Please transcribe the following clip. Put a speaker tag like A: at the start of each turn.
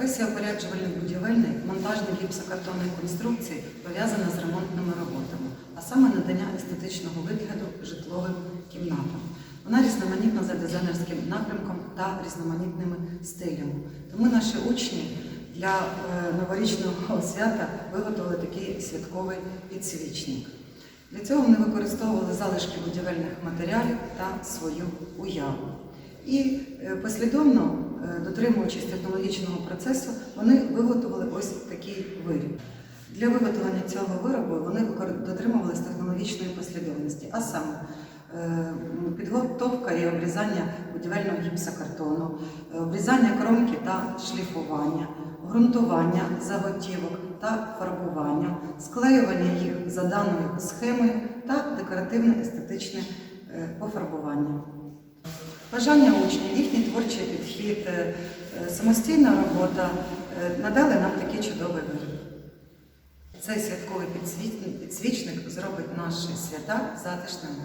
A: Професія опоряджувальник будівельний, монтажник гіпсокартонної конструкції пов'язана з ремонтними роботами, а саме надання естетичного вигляду житловим кімнатам. Вона різноманітна за дизайнерським напрямком та різноманітними стилями. Тому наші учні для е, новорічного свята виготовили такий святковий підсвічник. Для цього вони використовували залишки будівельних матеріалів та свою уяву. І е, послідовно, дотримуючись технологічного процесу, вони виготовили ось такий виріб. Для виготовлення цього виробу вони дотримувались технологічної послідовності, а саме е, підготовка і обрізання будівельного гіпсокартону, е, обрізання кромки та шліфування, ґрунтування заготівок та фарбування, склеювання їх за даною схемою та декоративно-естетичне е, пофарбування. Бажання учнів, творчий підхід, е, самостійна робота е, надали нам такий чудовий мир. Цей святковий підсвічник зробить наші свята затишними.